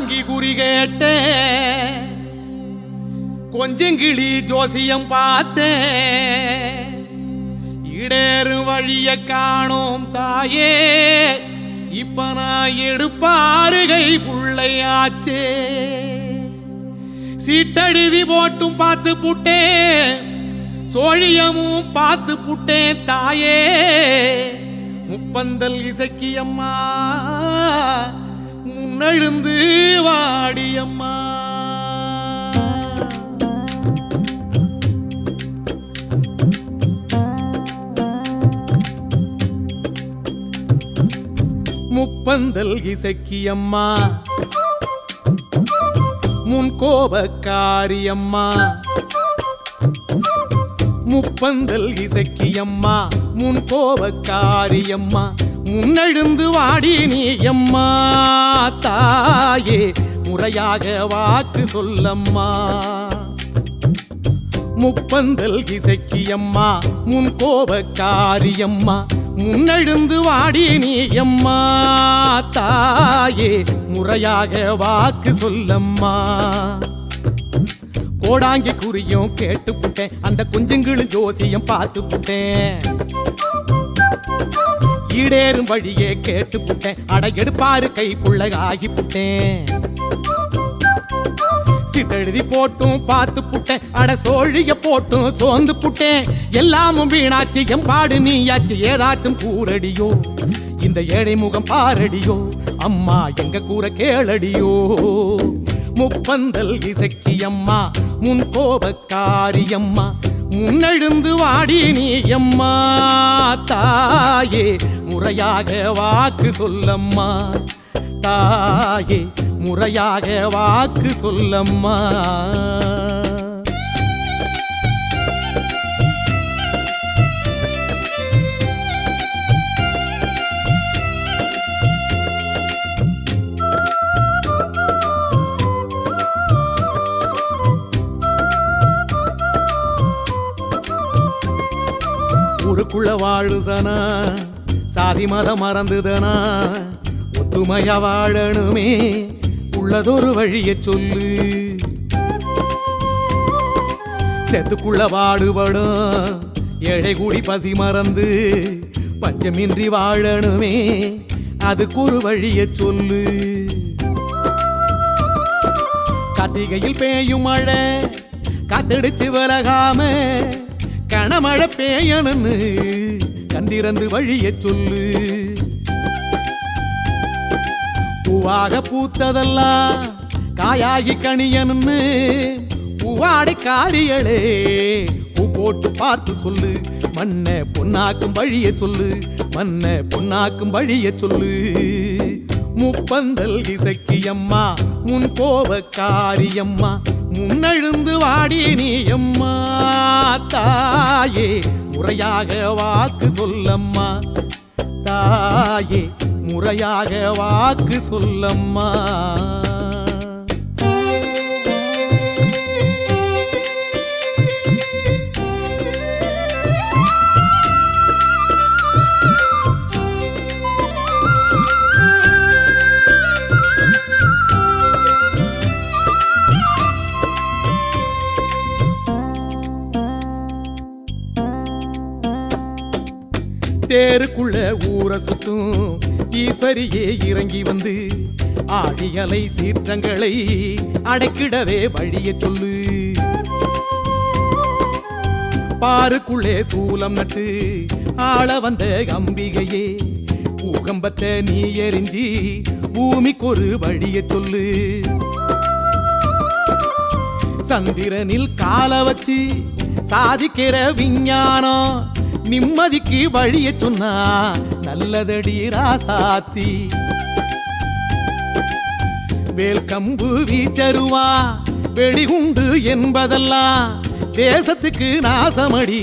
கோடாங்கி குறி கேட்டேன். கொஞ்சங்கிளி ஜோசியம் பார்த்தேன். இடேறு வழிய காணோம் தாயே. இப்ப நான் எடுப்பாருகை புள்ளையாச்சே. சீட்டெழுதி போட்டும் பார்த்து புட்டேன். சோழியமும் பார்த்து புட்டேன் தாயே. முப்பந்தல் இசக்கியம்மா முன்னெழுந்து வாடியம்மா முப்பந்தல் இசக்கியம்மா. முன் கோபக்காரியம்மா. முப்பந்தல் இசக்கியம்மா. முன் கோபக்காரியம்மா. முன்னெழுந்து வாடி நீ அம்மா தாயே. முறையாக வாக்கு சொல்லம்மா. முப்பந்தல் இசக்கியம்மா முன் கோபக்காரியம்மா முன்னெழுந்து வாடி நீயம்மா. தாயே முறையாக வாக்கு சொல்லம்மா. கோடாங்கி குறியும் கேட்டு புட்டேன் அந்த குஞ்சுங்களும் ஜோசியம் பார்த்து புட்டேன். ஈடேறும் வழியே கேட்டு புட்டேன் அட எடுப்பாரு கைக்குள்ள ஆகிப்புட்டேன் சிட்டெழுதி போட்டும் பார்த்து புட்டேன். அட சோழிய போட்டும் சோர்ந்து புட்டேன். எல்லாமும் வீணாச்சு எம்பாடு நீயாச்சு ஏதாச்சும் கூறடியோ. இந்த ஏழை முகம் பாரடியோ. அம்மா எங்க கூற கேளடியோ. முப்பந்தல் இசக்கியம்மா முன் கோபக்காரியம்மா முன்னெழுந்து வாடி நீ அம்மா தாயே. முறையாக வாக்கு சொல்லம்மா தாயே. முறையாக வாக்கு சொல்லம்மா. ஊருக்குள்ள வாழுதனா? சாதி மதம் மறந்துதனா? ஒத்துமையா வாழணுமே? உள்ளதொரு வழிய சொல்லு. செத்துக்குள்ள பாடுபடும் ஏழை கூடி பசி மறந்து பஞ்சமின்றி வாழணுமே அதுக்கு ஒரு வழிய சொல்லு. கார்த்திகையில் பேயும் மழை காத்தடிச்சு விலகாம கனமழை பேயணுன்னு கந்திறந்து வழிய சொல்லு. பூவாக பூத்ததெல்லாம் காயாகி கணியனுன்னு பூவாடை காரியளே. பூ போட்டு பார்த்து சொல்லு மண்ண பொன்னாக்கும் வழிய சொல்லு மண்ண பொன்னாக்கும் வழிய சொல்லு. முப்பந்தல் இசக்கியம்மா முன் கோபக்காரியம்மா முன்னெழுந்து வாடி நீ அம்மா தாயே முறையாக வாக்கு சொல்லம்மா தாயே. முறையாக வாக்கு சொல்லம்மா. தேருக்குள்ள ஊரை சுத்தும் ஈஸ்வரியே இறங்கி வந்து ஆழியலை சீற்றங்களை அடைக்கிடவே வழிய சொல்லு. பாருக்குள்ளே சூலம் நட்டு ஆள வந்த அம்பிகையே பூகம்பத்தை நீ எரிஞ்சி பூமிக்கு ஒரு வழிய சொல்லு. சந்திரனில் கால வச்சு சாதிக்கிற விஞ்ஞானம் நிம்மதிக்கு வழிய சொன்னா நல்லதடி ராசாத்தி. வேல் கம்பு வீச்சருவா வெடிகுண்டு என்பதெல்லாம் தேசத்துக்கு நாசமடி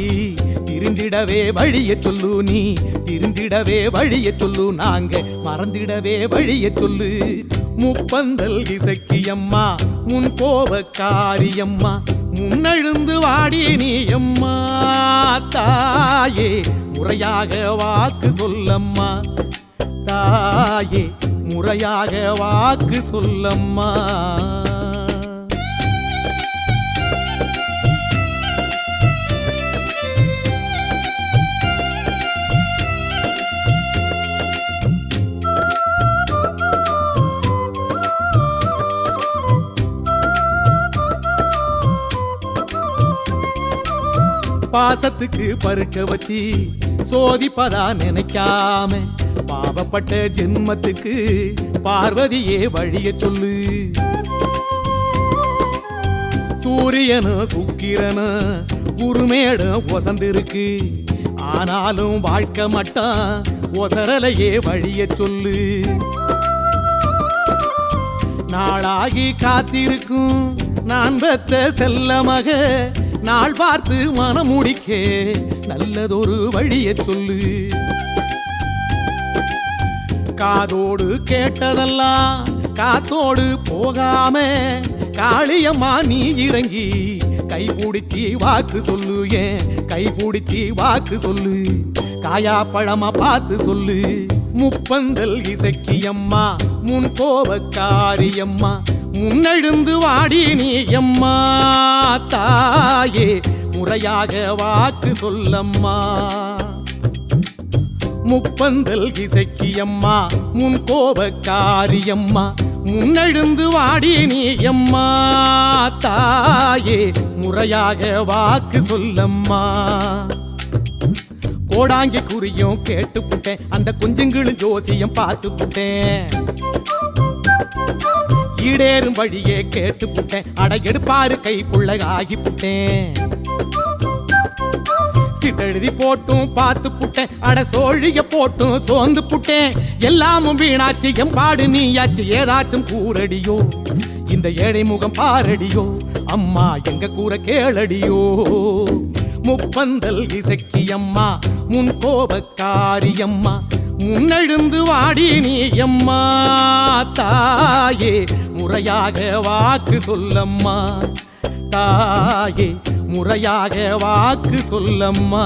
திருந்திடவே வழிய சொல்லு நீ திருந்திடவே வழிய சொல்லு நாங்க மறந்திடவே வழிய சொல்லு. முப்பந்தல் இசக்கியம்மா முன் கோபக்காரியம்மா முன்னெழுந்து வாடி நீ அம்மா தாயே. முறையாக வாக்கு சொல்லம்மா. தாயே முறையாக வாக்கு சொல்லம்மா. பாசத்துக்கு பருக்க வச்சு சோதிப்பதா நினைக்காம பாவப்பட்ட ஜென்மத்துக்கு பார்வதியே வழிய சொல்லு. சூரியனும் சுக்கிரனும் குருமேடும் ஒசந்திருக்கு. ஆனாலும் வாழ்க்கை மட்டும் ஒசரலையே வழிய சொல்லு. நாளாகி காத்திருக்கும் நான் பெத்த செல்ல மக நாள் பார்த்து மனமுடிக்கே. நல்லதொரு வழிய சொல்லு. காதோடு கேட்டதெல்லாம் காத்தோடு போகாம காளியம்மா நீ இறங்கி கைபிடிச்சி வாக்கு சொல்லு ஏன் கைபிடிச்சி வாக்கு சொல்லு. காயா பழமா பார்த்து சொல்லு. முப்பந்தல் இசக்கியம்மா முன் கோபக்காரியம்மா முன்னெழுந்து வாடி நீ எம்மா தாயே. முறையாக வாக்கு சொல்லம்மா. முப்பந்தல் இசக்கியம்மா முன் கோபக்காரியம்மா முன்னெழுந்து வாடி நீ எம்மா தாயே முறையாக வாக்கு சொல்லம்மா. கோடாங்கி குறியும் கேட்டு புட்டேன் அந்த குஞ்சுங்களும் ஜோசியம் பார்த்து புட்டேன். ஈடேறும் வழியே கேட்டு புட்டேன் அட எடுப்பாரு கை புள்ளகாகி புட்டேன். சிட்டெழுதி போட்டும் பார்த்து புட்டேன். அட சோழிய போட்டும் சோர்ந்து புட்டேன். எல்லாமும் வீணாச்சு எம்பாடு நீயாச்சு ஏதாச்சும் கூறடியோ. இந்த ஏழை முகம் பாரடியோ. அம்மா எங்க கூற கேளடியோ. முப்பந்தல் இசக்கியம்மா முன் கோபக்காரியம்மா முன்னெழுந்து வாடி நீ எம்மா தாயே. முறையாக வாக்கு சொல்லம்மா தாயே. முறையாக வாக்கு சொல்லம்மா.